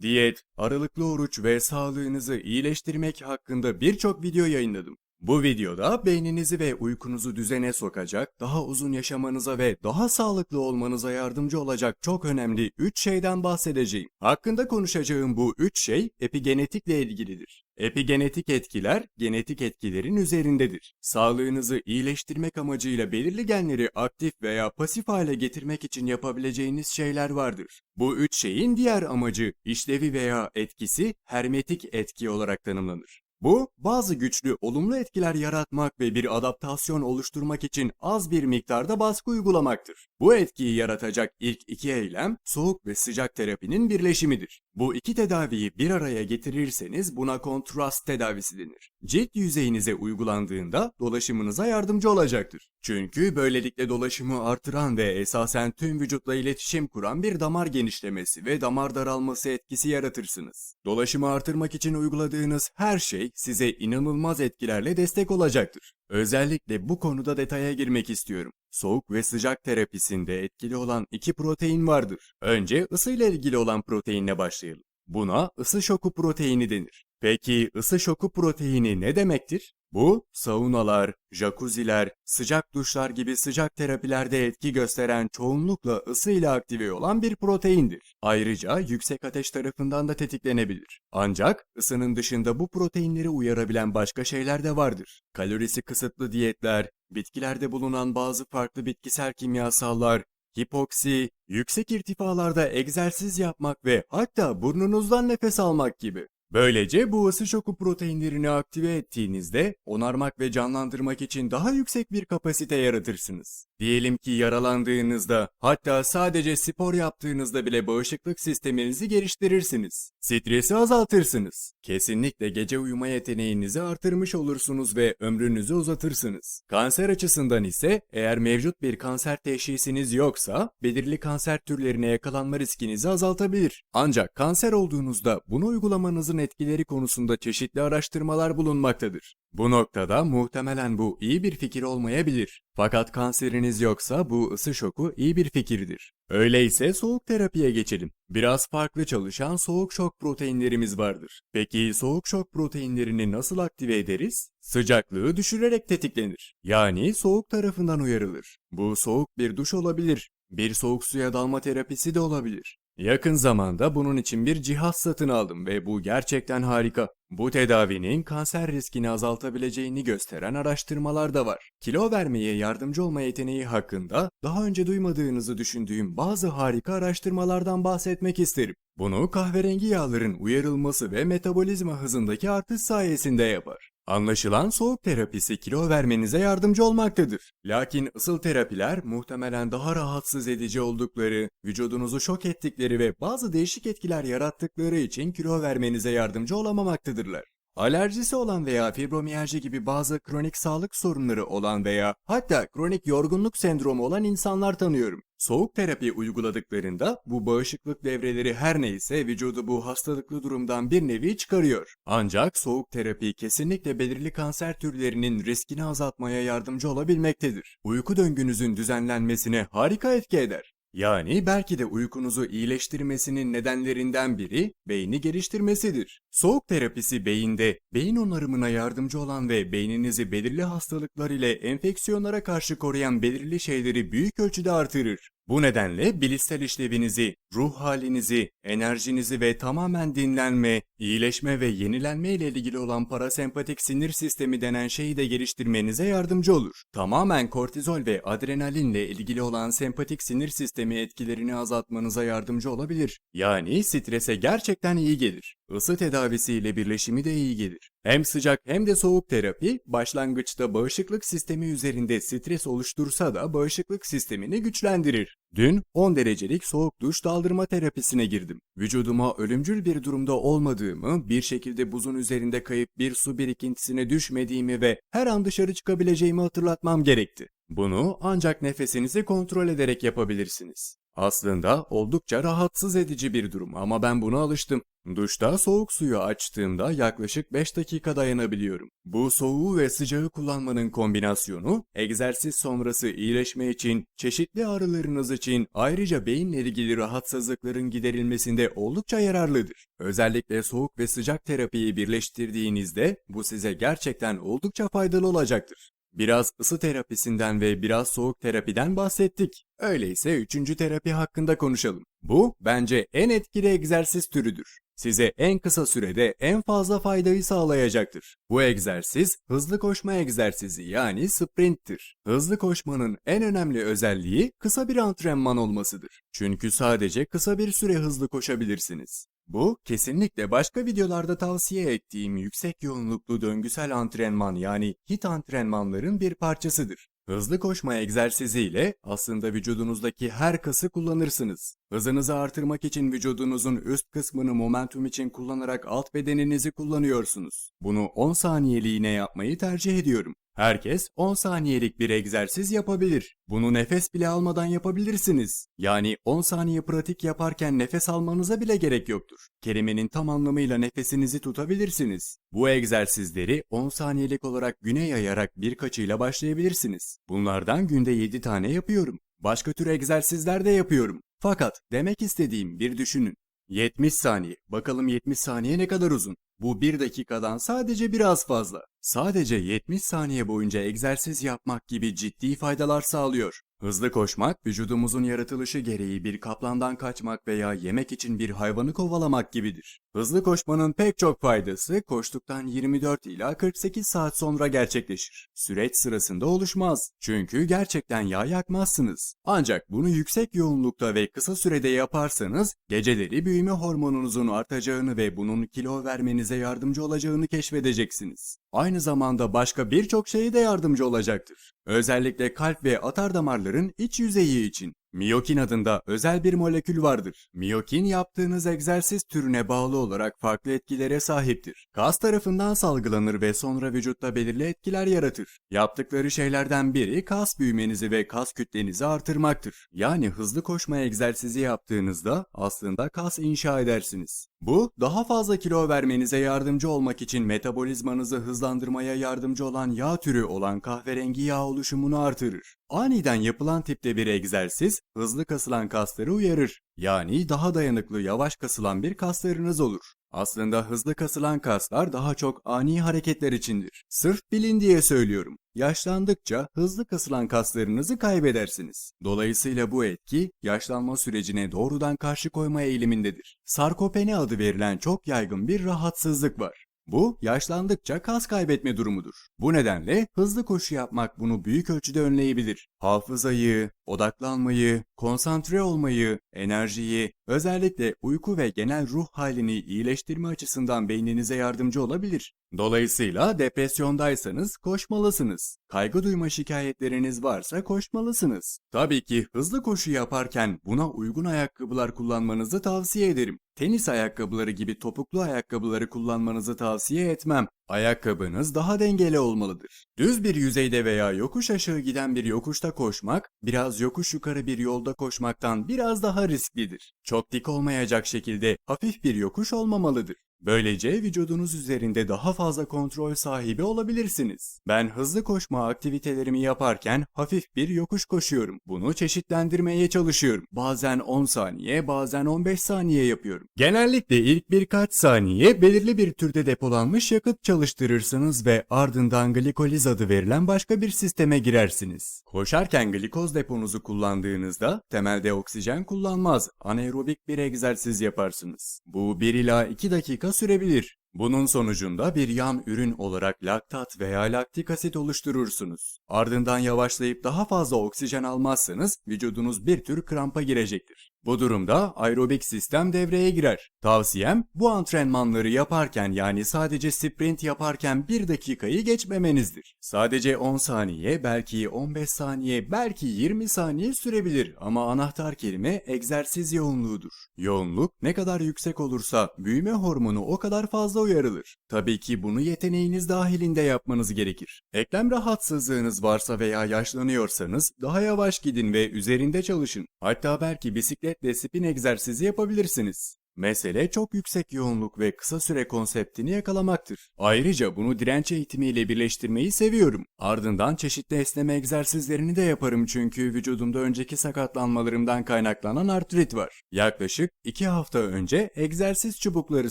diyet, aralıklı oruç ve sağlığınızı iyileştirmek hakkında birçok video yayınladım. Bu videoda beyninizi ve uykunuzu düzene sokacak, daha uzun yaşamanıza ve daha sağlıklı olmanıza yardımcı olacak çok önemli 3 şeyden bahsedeceğim. Hakkında konuşacağım bu 3 şey epigenetikle ilgilidir. Epigenetik etkiler, genetik etkilerin üzerindedir. Sağlığınızı iyileştirmek amacıyla belirli genleri aktif veya pasif hale getirmek için yapabileceğiniz şeyler vardır. Bu üç şeyin diğer amacı, işlevi veya etkisi hermetik etki olarak tanımlanır. Bu, bazı güçlü, olumlu etkiler yaratmak ve bir adaptasyon oluşturmak için az bir miktarda baskı uygulamaktır. Bu etkiyi yaratacak ilk iki eylem, soğuk ve sıcak terapinin birleşimidir. Bu iki tedaviyi bir araya getirirseniz buna kontrast tedavisi denir. Cilt yüzeyinize uygulandığında dolaşımınıza yardımcı olacaktır. Çünkü böylelikle dolaşımı artıran ve esasen tüm vücutla iletişim kuran bir damar genişlemesi ve damar daralması etkisi yaratırsınız. Dolaşımı artırmak için uyguladığınız her şey size inanılmaz etkilerle destek olacaktır. Özellikle bu konuda detaya girmek istiyorum. Soğuk ve sıcak terapisinde etkili olan iki protein vardır. Önce ısıyla ilgili olan proteinle başlayalım. Buna ısı şoku proteini denir. Peki ısı şoku proteini ne demektir? Bu, saunalar, jacuzziler, sıcak duşlar gibi sıcak terapilerde etki gösteren çoğunlukla ısı ile aktive olan bir proteindir. Ayrıca yüksek ateş tarafından da tetiklenebilir. Ancak ısının dışında bu proteinleri uyarabilen başka şeyler de vardır. Kalorisi kısıtlı diyetler, bitkilerde bulunan bazı farklı bitkisel kimyasallar, hipoksi, yüksek irtifalarda egzersiz yapmak ve hatta burnunuzdan nefes almak gibi. Böylece bu ısı şoku proteinlerini aktive ettiğinizde onarmak ve canlandırmak için daha yüksek bir kapasite yaratırsınız. Diyelim ki yaralandığınızda hatta sadece spor yaptığınızda bile bağışıklık sisteminizi geliştirirsiniz. Stresi azaltırsınız. Kesinlikle gece uyuma yeteneğinizi artırmış olursunuz ve ömrünüzü uzatırsınız. Kanser açısından ise eğer mevcut bir kanser teşhisiniz yoksa belirli kanser türlerine yakalanma riskinizi azaltabilir. Ancak kanser olduğunuzda bunu uygulamanızın etkileri konusunda çeşitli araştırmalar bulunmaktadır. Bu noktada muhtemelen bu iyi bir fikir olmayabilir. Fakat kanseriniz yoksa bu ısı şoku iyi bir fikirdir. Öyleyse soğuk terapiye geçelim. Biraz farklı çalışan soğuk şok proteinlerimiz vardır. Peki soğuk şok proteinlerini nasıl aktive ederiz? Sıcaklığı düşürerek tetiklenir. Yani soğuk tarafından uyarılır. Bu soğuk bir duş olabilir. Bir soğuk suya dalma terapisi de olabilir. Yakın zamanda bunun için bir cihaz satın aldım ve bu gerçekten harika. Bu tedavinin kanser riskini azaltabileceğini gösteren araştırmalar da var. Kilo vermeye yardımcı olma yeteneği hakkında daha önce duymadığınızı düşündüğüm bazı harika araştırmalardan bahsetmek isterim. Bunu kahverengi yağların uyarılması ve metabolizma hızındaki artış sayesinde yapar. Anlaşılan soğuk terapisi kilo vermenize yardımcı olmaktadır. Lakin ısıl terapiler muhtemelen daha rahatsız edici oldukları, vücudunuzu şok ettikleri ve bazı değişik etkiler yarattıkları için kilo vermenize yardımcı olamamaktadırlar. Alerjisi olan veya fibromiyalji gibi bazı kronik sağlık sorunları olan veya hatta kronik yorgunluk sendromu olan insanlar tanıyorum. Soğuk terapi uyguladıklarında bu bağışıklık devreleri her neyse vücudu bu hastalıklı durumdan bir nevi çıkarıyor. Ancak soğuk terapi kesinlikle belirli kanser türlerinin riskini azaltmaya yardımcı olabilmektedir. Uyku döngünüzün düzenlenmesine harika etki eder. Yani belki de uykunuzu iyileştirmesinin nedenlerinden biri beyni geliştirmesidir. Soğuk terapisi beyinde beyin onarımına yardımcı olan ve beyninizi belirli hastalıklar ile enfeksiyonlara karşı koruyan belirli şeyleri büyük ölçüde artırır. Bu nedenle bilişsel işlevinizi, ruh halinizi, enerjinizi ve tamamen dinlenme, iyileşme ve yenilenme ile ilgili olan parasempatik sinir sistemi denen şeyi de geliştirmenize yardımcı olur. Tamamen kortizol ve adrenalinle ilgili olan sempatik sinir sistemi etkilerini azaltmanıza yardımcı olabilir. Yani strese gerçekten iyi gelir. Isı tedavisiyle birleşimi de iyi gelir. Hem sıcak hem de soğuk terapi başlangıçta bağışıklık sistemi üzerinde stres oluştursa da bağışıklık sistemini güçlendirir. Dün 10 derecelik soğuk duş daldırma terapisine girdim. Vücuduma ölümcül bir durumda olmadığımı, bir şekilde buzun üzerinde kayıp bir su birikintisine düşmediğimi ve her an dışarı çıkabileceğimi hatırlatmam gerekti. Bunu ancak nefesinizi kontrol ederek yapabilirsiniz. Aslında oldukça rahatsız edici bir durum ama ben buna alıştım. Duşta soğuk suyu açtığımda yaklaşık 5 dakika dayanabiliyorum. Bu soğuğu ve sıcağı kullanmanın kombinasyonu egzersiz sonrası iyileşme için, çeşitli ağrılarınız için ayrıca beyinle ilgili rahatsızlıkların giderilmesinde oldukça yararlıdır. Özellikle soğuk ve sıcak terapiyi birleştirdiğinizde bu size gerçekten oldukça faydalı olacaktır. Biraz ısı terapisinden ve biraz soğuk terapiden bahsettik. Öyleyse üçüncü terapi hakkında konuşalım. Bu bence en etkili egzersiz türüdür. Size en kısa sürede en fazla faydayı sağlayacaktır. Bu egzersiz hızlı koşma egzersizi yani sprinttir. Hızlı koşmanın en önemli özelliği kısa bir antrenman olmasıdır. Çünkü sadece kısa bir süre hızlı koşabilirsiniz. Bu kesinlikle başka videolarda tavsiye ettiğim yüksek yoğunluklu döngüsel antrenman yani HIIT antrenmanların bir parçasıdır. Hızlı koşma egzersiziyle aslında vücudunuzdaki her kası kullanırsınız. Hızınızı artırmak için vücudunuzun üst kısmını momentum için kullanarak alt bedeninizi kullanıyorsunuz. Bunu 10 saniyeliğine yapmayı tercih ediyorum. Herkes 10 saniyelik bir egzersiz yapabilir. Bunu nefes bile almadan yapabilirsiniz. Yani 10 saniye pratik yaparken nefes almanıza bile gerek yoktur. Kelimenin tam anlamıyla nefesinizi tutabilirsiniz. Bu egzersizleri 10 saniyelik olarak güne yayarak birkaçıyla başlayabilirsiniz. Bunlardan günde 7 tane yapıyorum. Başka tür egzersizler de yapıyorum. Fakat demek istediğim bir düşünün. 70 saniye. Bakalım 70 saniye ne kadar uzun? Bu 1 dakikadan sadece biraz fazla. Sadece 70 saniye boyunca egzersiz yapmak gibi ciddi faydalar sağlıyor. Hızlı koşmak, vücudumuzun yaratılışı gereği bir kaplandan kaçmak veya yemek için bir hayvanı kovalamak gibidir. Hızlı koşmanın pek çok faydası koştuktan 24 ila 48 saat sonra gerçekleşir. Süreç sırasında oluşmaz. Çünkü gerçekten yağ yakmazsınız. Ancak bunu yüksek yoğunlukta ve kısa sürede yaparsanız geceleri büyüme hormonunuzun artacağını ve bunun kilo vermenize yardımcı olacağını keşfedeceksiniz. Aynı zamanda başka birçok şeye de yardımcı olacaktır. Özellikle kalp ve atar damarların iç yüzeyi için. Miyokin adında özel bir molekül vardır. Miyokin yaptığınız egzersiz türüne bağlı olarak farklı etkilere sahiptir. Kas tarafından salgılanır ve sonra vücutta belirli etkiler yaratır. Yaptıkları şeylerden biri kas büyümenizi ve kas kütlenizi artırmaktır. Yani hızlı koşma egzersizi yaptığınızda aslında kas inşa edersiniz. Bu daha fazla kilo vermenize yardımcı olmak için metabolizmanızı hızlandırmaya yardımcı olan yağ türü olan kahverengi yağ oluşumunu artırır. Aniden yapılan tipte bir egzersiz hızlı kasılan kasları uyarır. Yani daha dayanıklı yavaş kasılan bir kaslarınız olur. Aslında hızlı kasılan kaslar daha çok ani hareketler içindir. Sırf bilin diye söylüyorum. Yaşlandıkça hızlı kasılan kaslarınızı kaybedersiniz. Dolayısıyla bu etki yaşlanma sürecine doğrudan karşı koyma eğilimindedir. Sarkopeni adı verilen çok yaygın bir rahatsızlık var. Bu yaşlandıkça kas kaybetme durumudur. Bu nedenle hızlı koşu yapmak bunu büyük ölçüde önleyebilir. Hafızayı, odaklanmayı, konsantre olmayı, enerjiyi, özellikle uyku ve genel ruh halini iyileştirme açısından beyninize yardımcı olabilir. Dolayısıyla depresyondaysanız koşmalısınız. Kaygı duyma şikayetleriniz varsa koşmalısınız. Tabii ki hızlı koşu yaparken buna uygun ayakkabılar kullanmanızı tavsiye ederim. Tenis ayakkabıları gibi topuklu ayakkabıları kullanmanızı tavsiye etmem. Ayakkabınız daha dengeli olmalıdır. Düz bir yüzeyde veya yokuş aşağı giden bir yokuşta koşmak, biraz yokuş yukarı bir yolda koşmaktan biraz daha risklidir. Çok dik olmayacak şekilde hafif bir yokuş olmamalıdır. Böylece vücudunuz üzerinde daha fazla kontrol sahibi olabilirsiniz. Ben hızlı koşma aktivitelerimi yaparken hafif bir yokuş koşuyorum. Bunu çeşitlendirmeye çalışıyorum. Bazen 10 saniye, bazen 15 saniye yapıyorum. Genellikle ilk birkaç saniye belirli bir türde depolanmış yakıt çalıştırırsınız ve ardından glikoliz adı verilen başka bir sisteme girersiniz. Koşarken glikoz deponuzu kullandığınızda temelde oksijen kullanmaz, anaerobik bir egzersiz yaparsınız. Bu 1 ila 2 dakika sürebilir. Bunun sonucunda bir yan ürün olarak laktat veya laktik asit oluşturursunuz. Ardından yavaşlayıp daha fazla oksijen almazsanız vücudunuz bir tür krampa girecektir. Bu durumda aerobik sistem devreye girer. Tavsiyem bu antrenmanları yaparken yani sadece sprint yaparken 1 dakikayı geçmemenizdir. Sadece 10 saniye, belki 15 saniye, belki 20 saniye sürebilir ama anahtar kelime egzersiz yoğunluğudur. Yoğunluk ne kadar yüksek olursa büyüme hormonu o kadar fazla uyarılır. Tabii ki bunu yeteneğiniz dahilinde yapmanız gerekir. Eklem rahatsızlığınız varsa veya yaşlanıyorsanız daha yavaş gidin ve üzerinde çalışın. Hatta belki bisikletle spin egzersizi yapabilirsiniz. Mesele çok yüksek yoğunluk ve kısa süre konseptini yakalamaktır. Ayrıca bunu direnç eğitimiyle birleştirmeyi seviyorum. Ardından çeşitli esneme egzersizlerini de yaparım çünkü vücudumda önceki sakatlanmalarımdan kaynaklanan artrit var. Yaklaşık 2 hafta önce egzersiz çubukları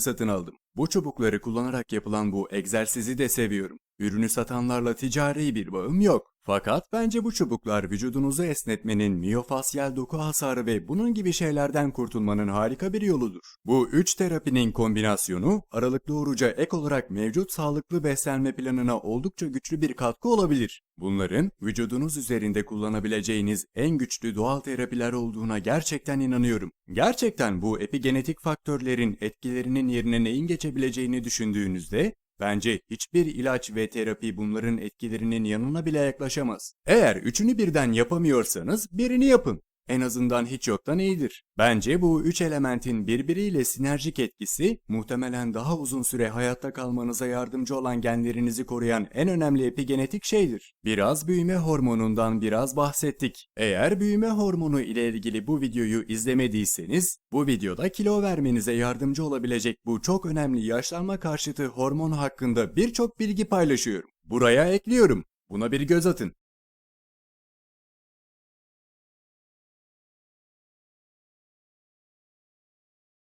satın aldım. Bu çubukları kullanarak yapılan bu egzersizi de seviyorum. Ürünü satanlarla ticari bir bağım yok. Fakat bence bu çubuklar vücudunuzu esnetmenin miyofasyal doku hasarı ve bunun gibi şeylerden kurtulmanın harika bir yoludur. Bu üç terapinin kombinasyonu aralıklı oruca ek olarak mevcut sağlıklı beslenme planına oldukça güçlü bir katkı olabilir. Bunların vücudunuz üzerinde kullanabileceğiniz en güçlü doğal terapiler olduğuna gerçekten inanıyorum. Gerçekten bu epigenetik faktörlerin etkilerinin yerine neyin geçebileceğini düşündüğünüzde Bence hiçbir ilaç ve terapi bunların etkilerinin yanına bile yaklaşamaz. Eğer üçünü birden yapamıyorsanız birini yapın. En azından hiç yoktan iyidir. Bence bu üç elementin birbiriyle sinerjik etkisi muhtemelen daha uzun süre hayatta kalmanıza yardımcı olan genlerinizi koruyan en önemli epigenetik şeydir. Biraz büyüme hormonundan biraz bahsettik. Eğer büyüme hormonu ile ilgili bu videoyu izlemediyseniz, bu videoda kilo vermenize yardımcı olabilecek bu çok önemli yaşlanma karşıtı hormon hakkında birçok bilgi paylaşıyorum. Buraya ekliyorum. Buna bir göz atın.